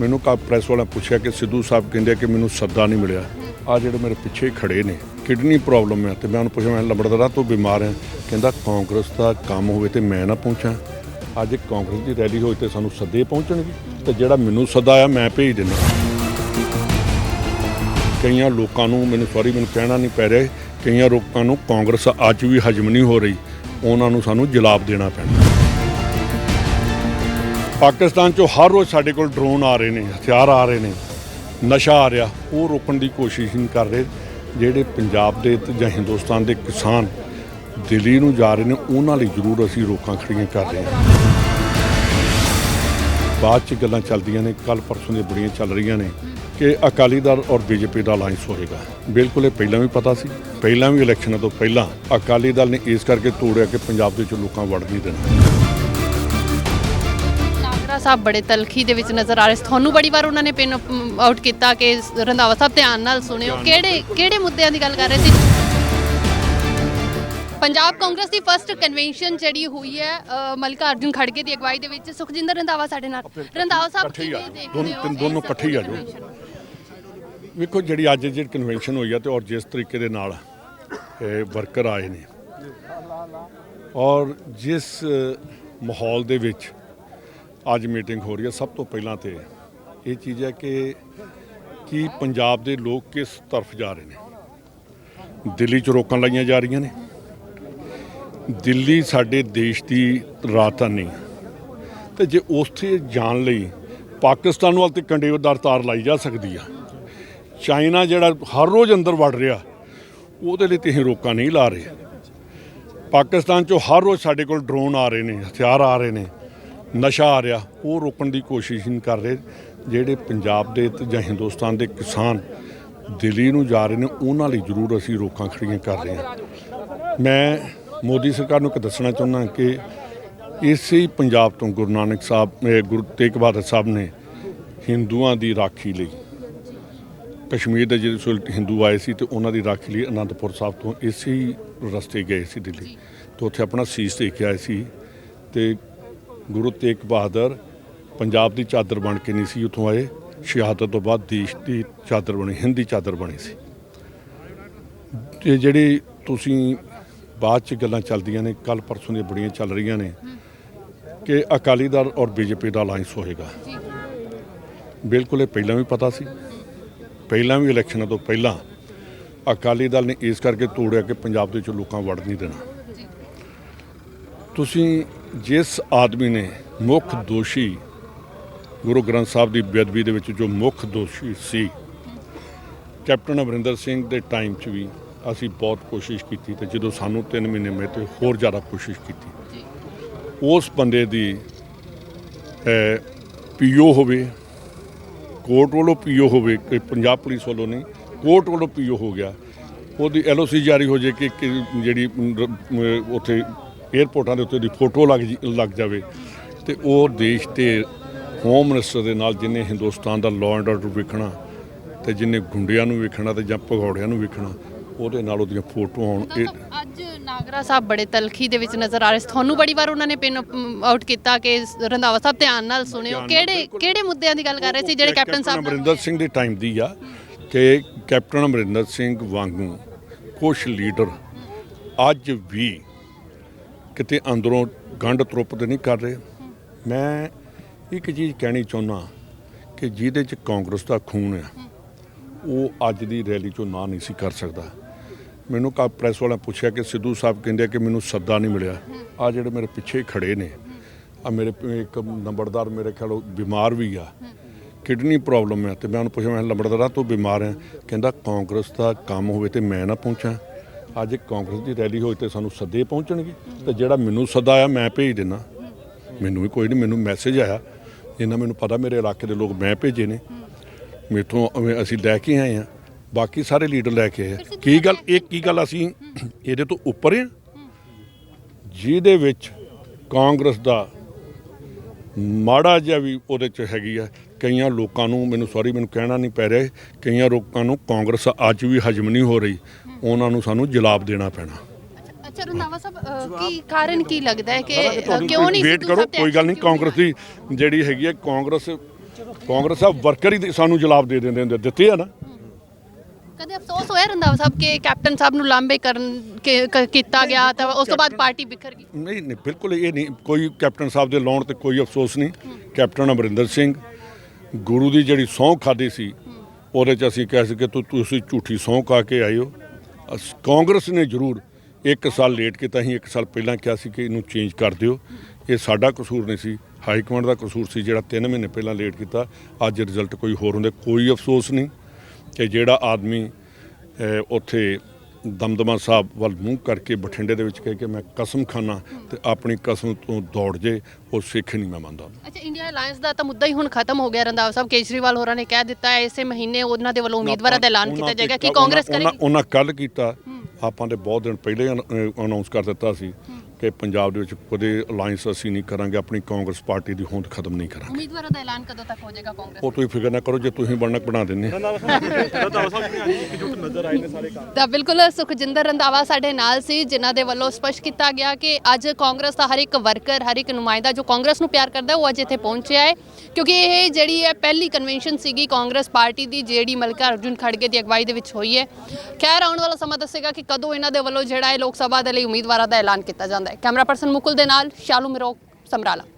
ਮੈਨੂੰ ਕਾ ਪ੍ਰੈਸ ਵਾਲਾ ਪੁੱਛਿਆ ਕਿ ਸਿੱਧੂ ਸਾਹਿਬ ਕਹਿੰਦੇ ਆ ਕਿ ਮੈਨੂੰ ਸੱਦਾ ਨਹੀਂ ਮਿਲਿਆ। ਆ ਜਿਹੜੇ ਮੇਰੇ ਪਿੱਛੇ ਖੜੇ ਨੇ, ਕਿਡਨੀ ਪ੍ਰੋਬਲਮ ਹੈ ਤੇ ਮੈਂ ਉਹਨੂੰ ਪੁੱਛਿਆ, ਮੈਂ ਲੰਬੜਦਾਰਾ ਤੋਂ ਬਿਮਾਰ ਹਾਂ ਕਹਿੰਦਾ, ਕਾਂਗਰਸ ਦਾ ਕੰਮ ਹੋਵੇ ਤੇ ਮੈਂ ਨਾ ਪਹੁੰਚਾਂ। ਅੱਜ ਕਾਂਗਰਸ ਦੀ ਰੈਲੀ ਹੋਈ ਤੇ ਸਾਨੂੰ ਸੱਦੇ ਪਹੁੰਚਣਗੇ। ਤੇ ਜਿਹੜਾ ਮੈਨੂੰ ਸੱਦਾ ਆਇਆ ਮੈਂ ਭੇਜ ਦਿੰਦਾ। ਕਈਆਂ ਲੋਕਾਂ ਨੂੰ ਮੈਨੂੰ ਸੌਰੀ ਮੈਨੂੰ ਕਹਿਣਾ ਨਹੀਂ ਪੈ ਰਿਹਾ। ਕਈਆਂ ਲੋਕਾਂ ਨੂੰ ਕਾਂਗਰਸ ਅੱਜ ਵੀ ਹਜਮ ਨਹੀਂ ਹੋ ਰਹੀ। ਉਹਨਾਂ ਨੂੰ ਸਾਨੂੰ ਜਲਾਬ ਦੇਣਾ ਪੈਣਾ। ਪਾਕਿਸਤਾਨ ਚੋਂ ਹਰ ਰੋਜ਼ ਸਾਡੇ ਕੋਲ ਡਰੋਨ ਆ ਰਹੇ ਨੇ, ਹਥਿਆਰ ਆ ਰਹੇ ਨੇ, ਨਸ਼ਾ ਆ ਰਿਹਾ, ਉਹ ਰੋਕਣ ਦੀ ਕੋਸ਼ਿਸ਼ ਨਹੀਂ ਕਰ ਰਹੇ, ਜਿਹੜੇ ਪੰਜਾਬ ਦੇ ਜਾਂ ਹਿੰਦੁਸਤਾਨ ਦੇ ਕਿਸਾਨ ਦਿੱਲੀ ਨੂੰ ਜਾ ਰਹੇ ਨੇ, ਉਹਨਾਂ ਲਈ ਜ਼ਰੂਰ ਅਸੀਂ ਰੋਕਾਂ ਖੜੀਆਂ ਕਰ ਰਹੇ ਹਾਂ। ਬਾਅਦ ਚ ਗੱਲਾਂ ਚੱਲਦੀਆਂ ਨੇ ਕੱਲ ਪਰਸੋਂ ਦੀਆਂ ਬੜੀਆਂ ਚੱਲ ਰਹੀਆਂ ਨੇ ਕਿ ਅਕਾਲੀ ਦਲ ਔਰ ਬੀਜੇਪੀ ਦਾ ਅਲਾਈਅੰਸ ਹੋਏਗਾ। ਬਿਲਕੁਲ ਇਹ ਪਹਿਲਾਂ ਵੀ ਪਤਾ ਸੀ, ਪਹਿਲਾਂ ਵੀ ਇਲੈਕਸ਼ਨਾਂ ਤੋਂ ਪਹਿਲਾਂ ਅਕਾਲੀ ਦਲ ਨੇ ਇਸ ਕਰਕੇ ਤੋੜਿਆ ਕਿ ਪੰਜਾਬ ਦੇ ਵਿੱਚ ਲੋਕਾਂ ਵੜ ਨਹੀਂ ਦੇਣਾ। ਸਾਹਿਬ ਬੜੇ ਤਲਖੀ ਦੇ ਵਿੱਚ ਨਜ਼ਰ ਆ ਰਹੇ ਸੀ। ਤੁਹਾਨੂੰ ਬੜੀ ਵਾਰ ਉਹਨਾਂ ਨੇ ਪਿੰਨ ਆਊਟ ਕੀਤਾ ਕਿ ਰੰਧਾਵਾ ਸਾਹਿਬ ਧਿਆਨ ਨਾਲ ਸੁਣਿਓ। ਕਿਹੜੇ ਕਿਹੜੇ ਮੁੱਦਿਆਂ ਦੀ ਗੱਲ ਕਰ ਰਹੇ ਸੀ? ਪੰਜਾਬ ਕਾਂਗਰਸ ਦੀ ਫਰਸਟ ਕਨਵੈਨਸ਼ਨ ਜਿਹੜੀ ਹੋਈ ਹੈ ਮੱਲਿਕਾ ਅਰਜੁਨ ਖੜਗੇ ਦੀ ਅਗਵਾਈ ਦੇ ਵਿੱਚ ਸੁਖਜਿੰਦਰ ਰੰਧਾਵਾ ਸਾਡੇ ਨਾਲ। ਰੰਧਾਵਾ ਸਾਹਿਬ ਦੋਨੋਂ ਦੋਨੋਂ ਇਕੱਠੇ ਹੀ ਆ convention? ਵੇਖੋ ਜਿਹੜੀ ਅੱਜ ਜਿਹੜੀ ਕਨਵੈਨਸ਼ਨ ਹੋਈ ਆ ਤੇ ਔਰ ਜਿਸ ਤਰੀਕੇ ਦੇ ਨਾਲ ਇਹ ਵਰਕਰ ਆਏ ਨੇ। ਔਰ ਜਿਸ ਮਾਹੌਲ ਦੇ ਵਿੱਚ ਅੱਜ ਮੀਟਿੰਗ ਹੋ ਰਹੀ ਹੈ। ਸਭ ਤੋਂ ਪਹਿਲਾਂ ਤੇ ਇਹ ਚੀਜ਼ ਹੈ ਕਿ ਕੀ ਪੰਜਾਬ ਦੇ ਲੋਕ ਕਿਸ ਤਰਫ ਜਾ ਰਹੇ ਨੇ? ਦਿੱਲੀ 'ਚ ਰੋਕਾਂ ਲਾਈਆਂ ਜਾ ਰਹੀਆਂ ਨੇ। ਦਿੱਲੀ ਸਾਡੇ ਦੇਸ਼ ਦੀ ਰਾਜਧਾਨੀ ਹੈ। ਤੇ ਜੇ ਉੱਥੇ ਜਾਣ ਲਈ ਪਾਕਿਸਤਾਨ ਵੱਲ ਤੇ ਕੰਡੇਵਦਾਰ ਤਾਰ ਲਾਈ ਜਾ ਸਕਦੀ ਆ। ਚਾਈਨਾ ਜਿਹੜਾ ਹਰ ਰੋਜ਼ ਅੰਦਰ ਵੜ ਰਿਹਾ, ਉਹਦੇ ਲਈ ਤੇ ਅਸੀਂ ਰੋਕਾਂ ਨਹੀਂ ਲਾ ਰਹੇ। ਪਾਕਿਸਤਾਨ ਚੋਂ ਹਰ ਰੋਜ਼ ਸਾਡੇ ਕੋਲ ਡਰੋਨ ਆ ਰਹੇ ਨੇ, ਹਥਿਆਰ ਆ ਰਹੇ ਨੇ। ਨਸ਼ਾ ਆ ਰਿਹਾ, ਉਹ ਰੋਕਣ ਦੀ ਕੋਸ਼ਿਸ਼ ਨਹੀਂ ਕਰ ਰਹੇ। ਜਿਹੜੇ ਪੰਜਾਬ ਦੇ ਜਾਂ ਹਿੰਦੁਸਤਾਨ ਦੇ ਕਿਸਾਨ ਦਿੱਲੀ ਨੂੰ ਜਾ ਰਹੇ ਨੇ, ਉਹਨਾਂ ਲਈ ਜ਼ਰੂਰ ਅਸੀਂ ਰੋਕਾਂ ਖੜੀਆਂ ਕਰ ਰਹੇ ਹਾਂ। ਮੈਂ ਮੋਦੀ ਸਰਕਾਰ ਨੂੰ ਇੱਕ ਦੱਸਣਾ ਚਾਹੁੰਦਾ ਕਿ ਇਸੇ ਹੀ ਪੰਜਾਬ ਤੋਂ ਗੁਰੂ ਨਾਨਕ ਸਾਹਿਬ ਗੁਰੂ ਤੇਗ ਬਹਾਦਰ ਸਾਹਿਬ ਨੇ ਹਿੰਦੂਆਂ ਦੀ ਰਾਖੀ ਲਈ, ਕਸ਼ਮੀਰ ਦੇ ਜਿਹੜੇ ਹਿੰਦੂ ਆਏ ਸੀ ਤੇ ਉਹਨਾਂ ਦੀ ਰਾਖੀ ਲਈ ਅਨੰਦਪੁਰ ਸਾਹਿਬ ਤੋਂ ਇਸੇ ਹੀ ਰਸਤੇ ਗਏ ਸੀ ਦਿੱਲੀ। ਤੇ ਉੱਥੇ ਆਪਣਾ ਸੀਸ ਦੇ ਕੇ ਆਏ ਸੀ ਤੇ ਗੁਰੂ ਤੇਗ ਬਹਾਦਰ ਪੰਜਾਬ ਦੀ ਚਾਦਰ ਬਣ ਕੇ ਨਹੀਂ ਸੀ ਉੱਥੋਂ ਆਏ। ਸ਼ਹਾਦਤ ਤੋਂ ਬਾਅਦ ਦੇਸ਼ ਦੀ ਚਾਦਰ ਬਣੀ, ਹਿੰਦੀ ਚਾਦਰ ਬਣੀ ਸੀ। ਤੇ ਜਿਹੜੀ ਤੁਸੀਂ ਬਾਅਦ ਚ ਗੱਲਾਂ ਚੱਲਦੀਆਂ ਨੇ ਕੱਲ ਪਰਸੋਂ ਦੀਆਂ ਬੜੀਆਂ ਚੱਲ ਰਹੀਆਂ ਨੇ ਕਿ ਅਕਾਲੀ ਦਲ ਔਰ ਬੀਜੇਪੀ ਦਾ ਅਲਾਈਅੰਸ ਹੋਏਗਾ। ਬਿਲਕੁਲ ਇਹ ਪਹਿਲਾਂ ਵੀ ਪਤਾ ਸੀ। ਪਹਿਲਾਂ ਵੀ ਇਲੈਕਸ਼ਨਾਂ ਤੋਂ ਪਹਿਲਾਂ ਅਕਾਲੀ ਦਲ ਨੇ ਇਸ ਕਰਕੇ ਤੋੜਿਆ ਕਿ ਪੰਜਾਬ ਦੇ ਵਿੱਚ ਲੋਕਾਂ ਵੜ ਨਹੀਂ ਦੇਣਾ। ਤੁਸੀਂ ਜਿਸ ਆਦਮੀ ਨੇ ਮੁੱਖ ਦੋਸ਼ੀ ਗੁਰੂ ਗ੍ਰੰਥ ਸਾਹਿਬ ਦੀ ਬੇਅਦਬੀ ਦੇ ਵਿੱਚ ਜੋ ਮੁੱਖ ਦੋਸ਼ੀ ਸੀ ਕੈਪਟਨ ਅਮਰਿੰਦਰ ਸਿੰਘ ਦੇ ਟਾਈਮ 'ਚ ਵੀ ਅਸੀਂ ਬਹੁਤ ਕੋਸ਼ਿਸ਼ ਕੀਤੀ ਤੇ ਜਦੋਂ ਸਾਨੂੰ 3 ਮਹੀਨੇ ਮਿਲੇ ਤੇ ਹੋਰ ਜ਼ਿਆਦਾ ਕੋਸ਼ਿਸ਼ ਕੀਤੀ। ਉਸ ਬੰਦੇ ਦੀ ਪੀਓ ਹੋਵੇ ਕੋਰਟ ਵੱਲੋਂ ਪੀਓ ਹੋਵੇ ਕਿ ਪੰਜਾਬ ਪੁਲਿਸ ਵੱਲੋਂ ਨਹੀਂ ਕੋਰਟ ਵੱਲੋਂ ਪੀਓ ਹੋ ਗਿਆ। ਉਹਦੀ ਐਲਓਸੀ ਜਾਰੀ ਹੋ ਜੇ ਕਿ ਜਿਹੜੀ ਉੱਥੇ 에ਅਰਪੋਰਟਾਂ ਦੇ ਉੱਤੇ ਦੀ ਫੋਟੋ ਲੱਗ ਜੀ- ਲੱਗ ਜਾਵੇ ਤੇ ਉਹ ਦੇਸ਼ ਤੇ ਹੋਮ ਮਿਨਿਸਟਰ ਦੇ ਨਾਲ ਜਿਨੇ ਹਿੰਦੁਸਤਾਨ ਦਾ ਲਾਅ ਐਂਡ ਆਰਡਰ ਵੇਖਣਾ ਤੇ ਜਿਨੇ ਗੁੰਡਿਆਂ ਨੂੰ ਵੇਖਣਾ ਤੇ ਜਾਂ ਭਗੌੜਿਆਂ ਨੂੰ ਵੇਖਣਾ ਉਹਦੇ ਨਾਲ ਉਹਦੀਆਂ ਫੋਟੋ ਆਉਣ ਇਹ ਅੱਜ ਨਾਗਰਾ ਸਾਹਿਬ ਬੜੇ ਤਲਖੀ ਦੇ ਵਿੱਚ ਨਜ਼ਰ ਆ ਰਹੇ ਸੀ ਤੁਹਾਨੂੰ ਬੜੀ ਵਾਰ ਉਹਨਾਂ ਨੇ ਪਿੰਨ ਆਊਟ ਕੀਤਾ ਕਿ ਰੰਧਾਵਾ ਸਾਹਿਬ ਧਿਆਨ ਨਾਲ ਸੁਣਿਓ ਕਿਹੜੇ। ਕਿਹੜੇ ਮੁੱਦਿਆਂ ਦੀ ਗੱਲ ਕਰ ਰਹੇ ਸੀ ਜਿਹੜੇ ਕੈਪਟਨ ਸਾਹਿਬ ਅਮਰਿੰਦਰ ਸਿੰਘ ਦੇ ਟਾਈਮ ਦੀ ਆ ਕਿ ਕੈਪਟਨ ਅਮਰਿੰਦਰ ਸਿੰਘ ਵਾਂਗੂ ਕੁਝ ਲੀਡਰ ਅੱਜ ਵੀ ਕਿਤੇ ਅੰਦਰੋਂ ਗੰਢ ਤਰੁੱਪ ਤੇ ਨਹੀਂ ਕਰ ਰਹੇ। ਮੈਂ ਇੱਕ ਚੀਜ਼ ਕਹਿਣੀ ਚਾਹੁੰਦਾ ਕਿ ਜਿਹਦੇ ਚ ਕਾਂਗਰਸ ਦਾ ਖੂਨ ਹੈ ਉਹ ਅੱਜ ਦੀ ਰੈਲੀ ਚੋਂ ਨਾ ਨਹੀਂ ਸੀ ਕਰ ਸਕਦਾ। ਮੈਨੂੰ ਕਾ ਪ੍ਰੈਸ ਵਾਲਾ ਪੁੱਛਿਆ ਕਿ ਸਿੱਧੂ ਸਾਹਿਬ ਕਹਿੰਦੇ ਆ ਕਿ ਮੈਨੂੰ ਸੱਦਾ ਨਹੀਂ ਮਿਲਿਆ। ਆ ਜਿਹੜੇ ਮੇਰੇ ਪਿੱਛੇ ਖੜੇ ਨੇ, ਆ ਮੇਰੇ ਇੱਕ ਨੰਬਰਦਾਰ ਮੇਰੇ ਖਿਆਲ ਬਿਮਾਰ ਵੀ ਆ, ਕਿਡਨੀ ਪ੍ਰੋਬਲਮ ਹੈ ਤੇ ਮੈਂ ਉਹਨੂੰ ਪੁੱਛਿਆ, ਮੈਂ ਨੰਬਰਦਾਰਾ, ਤੂੰ ਬਿਮਾਰ ਹੈ ਕਹਿੰਦਾ, ਕਾਂਗਰਸ ਦਾ ਕੰਮ ਹੋਵੇ ਤੇ ਮੈਂ ਨਾ ਪਹੁੰਚਾਂ। ਅੱਜ ਕਾਂਗਰਸ ਦੀ ਰੈਲੀ ਹੋਈ ਤੇ ਸਾਨੂੰ ਸੱਦੇ ਪਹੁੰਚਣਗੇ। ਤੇ ਜਿਹੜਾ ਮੈਨੂੰ ਸੱਦਾ ਆਇਆ ਮੈਂ ਭੇਜ ਦਿੰਦਾ ਮੈਨੂੰ ਵੀ ਕੋਈ ਨਹੀਂ ਮੈਨੂੰ ਮੈਸੇਜ ਆਇਆ। ਇਹਨਾਂ ਮੈਨੂੰ ਪਤਾ ਮੇਰੇ ਇਲਾਕੇ ਦੇ ਲੋਕ ਮੈਂ ਭੇਜੇ ਨੇ। ਮੇਥੋਂ ਅਸੀਂ ਲੈ ਕੇ ਆਏ ਆ। ਬਾਕੀ ਸਾਰੇ ਲੀਡਰ ਲੈ ਕੇ ਆਏ ਆ। ਕੀ ਗੱਲ ਇਹ ਕੀ ਗੱਲ ਅਸੀਂ ਇਹਦੇ ਤੋਂ ਉੱਪਰ ਆ? ਜਿਹਦੇ ਵਿੱਚ ਕਾਂਗਰਸ ਦਾ ਮਾੜਾ ਜਿਹਾ ਵੀ ਉਹਦੇ ਚ ਹੈਗੀ ਆ। ਕਈਆਂ ਲੋਕਾਂ ਨੂੰ ਮੈਨੂੰ ਸੌਰੀ ਮੈਨੂੰ ਕਹਿਣਾ ਨਹੀਂ ਪੈ ਰਿਹਾ ਕਈਆਂ ਲੋਕਾਂ ਨੂੰ ਕਾਂਗਰਸ ਅੱਜ ਵੀ ਹਜਮ ਨਹੀਂ ਹੋ ਰਹੀ। ਉਹਨਾਂ ਨੂੰ ਸਾਨੂੰ ਜਵਾਬ ਦੇਣਾ ਪੈਣਾ। ਅੱਛਾ ਰੰਧਾਵਾ ਸਾਹਿਬ ਕੀ ਕਾਰਨ ਕੀ ਲੱਗਦਾ ਹੈ ਕਿ ਅ, ਕਿਉਂ ਨਹੀਂ ਵੇਟ ਸਿੱਧੂ ਕਰੋ ਸਾਹਿਬ ਤੇ ਕੋਈ ਗੱਲ ਨਹੀਂ action ਕਿਉਂ ਕਾਂਗਰਸ ਦੀ ਜਿਹੜੀ ਹੈਗੀ ਹੈ ਕਾਂਗਰਸ ਕਾਂਗਰਸ ਸਾਹਿਬ ਵਰਕਰ ਹੀ ਸਾਨੂੰ ਜਵਾਬ ਦੇ ਦਿੰਦੇ ਹੁੰਦੇ ਦਿੱਤੇ ਆ ਨਾ। ਕਦੇ ਅਫਸੋਸ ਹੋਇਆ ਰੰਧਾਵਾ ਸਾਹਿਬ ਕਿ ਕੈਪਟਨ ਸਾਹਿਬ ਨੂੰ ਲਾਂਬੇ ਕਰਨ ਕੀਤਾ ਗਿਆ ਤਾਂ ਉਸ ਤੋਂ ਬਾਅਦ ਪਾਰਟੀ ਬਿਖਰ ਗਈ? ਨਹੀਂ ਨਹੀਂ ਬਿਲਕੁਲ ਇਹ ਨਹੀਂ ਕੋਈ ਕੈਪਟਨ ਸਾਹਿਬ ਦੇ ਲਾਉਣ ਤੇ ਕੋਈ ਅਫਸੋਸ ਨਹੀਂ। ਕੈਪਟਨ ਅਮਰਿੰਦਰ ਸਿੰਘ ਗੁਰੂ ਦੀ ਜਿਹੜੀ ਸਹੁੰ ਖਾਦੀ ਸੀ ਉਹਦੇ ਚ ਅਸੀਂ ਕਹਿ ਸਕੇ ਤੂੰ ਤੁਸੀਂ ਝੂਠੀ ਸਹੁੰ ਖਾ ਕੇ ਆਏ ਹੋ। ਅਸ- ਕਾਂਗਰਸ ਨੇ ਜ਼ਰੂਰ ਇੱਕ ਸਾਲ ਲੇਟ ਕੀਤਾ ਸੀ ਇੱਕ ਸਾਲ ਪਹਿਲਾਂ ਕਿਹਾ ਸੀ ਕਿ ਇਹਨੂੰ ਚੇਂਜ ਕਰ ਦਿਓ। ਇਹ ਸਾਡਾ ਕਸੂਰ ਨਹੀਂ ਸੀ। ਹਾਈ ਕਮਾਂਡ ਦਾ ਕਸੂਰ ਸੀ ਜਿਹੜਾ 3 ਮਹੀਨੇ ਪਹਿਲਾਂ ਲੇਟ ਕੀਤਾ। ਅੱਜ ਰਿਜ਼ਲਟ ਕੋਈ ਹੋਰ ਹੁੰਦਾ ਕੋਈ ਅਫਸੋਸ ਨਹੀਂ ਕਿ ਜਿਹੜਾ ਆਦਮੀ ਅਹ, ਉੱਥੇ ਦਮਦਮਾ ਸਾਹਿਬ ਵੱਲ ਮੂੰਹ ਕਰਕੇ ਬਠਿੰਡੇ ਦੇ ਵਿੱਚ ਕਹਿ ਕੇ ਮੈਂ ਕਸਮ ਖਾਨਾ ਤੇ ਆਪਣੀ ਕਸਮ ਤੋਂ ਦੌੜ ਜੇ ਉਹ ਸਿੱਖ ਨਹੀਂ ਮੈਂ ਮੰਨਦਾ। ਅੱਛਾ ਇੰਡੀਆ ਅਲਾਈਅੰਸ ਦਾ ਤਾਂ ਮੁੱਦਾ ਹੀ ਹੁਣ ਖਤਮ ਹੋ ਗਿਆ ਰੰਧਾਵਾ ਸਾਹਿਬ ਕੇਜਰੀਵਾਲ ਹੋਰਾਂ ਨੇ ਕਹਿ ਦਿੱਤਾ ਹੈ ਇਸੇ ਮਹੀਨੇ ਉਹਨਾਂ ਦੇ ਵੱਲੋਂ ਉਮੀਦਵਾਰਾਂ ਦਾ ਐਲਾਨ ਕੀਤਾ ਜਾਏਗਾ ਕਿ ਕਾਂਗਰਸ ਕਰੇਗੀ? ਉਹਨਾਂ ਕੱਲ ਕੀਤਾ ਆਪਾਂ ਦੇ ਬਹੁਤ ਦਿਨ ਪਹਿਲੇ ਅਨਾਉਂਸ ਕਰ ਦਿੱਤਾ ਸੀ। ਕਿ ਪੰਜਾਬ ਦੇ ਵਿੱਚ ਕਦੇ ਅਲਾਈਅੰਸ ਅਸੀਂ ਨਹੀਂ ਕਰਾਂਗੇ ਆਪਣੀ ਕਾਂਗਰਸ ਪਾਰਟੀ ਦੀ ਹੋਂਦ ਖਤਮ ਨਹੀਂ ਕਰਾਂਗੇ। ਉਮੀਦਵਾਰਾਂ ਦਾ ਐਲਾਨ ਕਦੋਂ ਤੱਕ ਹੋ ਜਾਏਗਾ ਕਾਂਗਰਸ? ਉਹ ਤੁਸੀਂ ਫਿਕਰ ਨਾ ਕਰੋ ਜੇ ਤੁਸੀਂ ਬਣਨਾ ਬਣਾ ਦਿੰਦੇ। ਤਾਂ ਬਿਲਕੁਲ ਸੁਖਜਿੰਦਰ ਰੰਧਾਵਾ ਸਾਡੇ ਨਾਲ ਸੀ ਜਿਨ੍ਹਾਂ ਦੇ ਵੱਲੋਂ ਸਪਸ਼ਟ ਕੀਤਾ ਗਿਆ ਕਿ ਅੱਜ ਕਾਂਗਰਸ ਦਾ ਹਰ ਇੱਕ ਵਰਕਰ ਹਰ ਇੱਕ ਨੁਮਾਇੰਦਾ ਜੋ ਕਾਂਗਰਸ ਨੂੰ ਪਿਆਰ ਕਰਦਾ ਉਹ ਅੱਜ ਇੱਥੇ ਪਹੁੰਚਿਆ ਹੈ। ਕਿਉਂਕਿ ਇਹ ਜਿਹੜੀ ਹੈ ਪਹਿਲੀ ਕਨਵੈਨਸ਼ਨ ਸੀਗੀ ਕਾਂਗਰਸ ਪਾਰਟੀ ਦੀ ਜਿਹੜੀ ਮਲਕਾ ਅਰਜੁਨ ਖੜਗੇ ਦੀ ਅਗਵਾਈ ਦੇ ਵਿੱਚ ਹੋਈ ਹੈ। ਖੈਰ ਆਉਣ ਵਾਲਾ ਸਮਾਂ ਦੱਸੇਗਾ ਕਿ ਕਦੋਂ ਇਹਨਾਂ ਦੇ ਵੱਲੋਂ ਜਿਹੜਾ ਹੈ ਲੋਕ ਸਭਾ ਦੇ ਲਈ ਉਮੀਦਵਾਰਾਂ ਦਾ ਐਲਾਨ ਕੀਤਾ ਜਾਂਦਾ ਹੈ ਕੈਮਰਾ ਪਰਸਨ ਮੁਕੁਲ ਦੇ ਨਾਲ ਸ਼ਾਲੂ ਮਿਰੋ ਸਮਰਾਲਾ।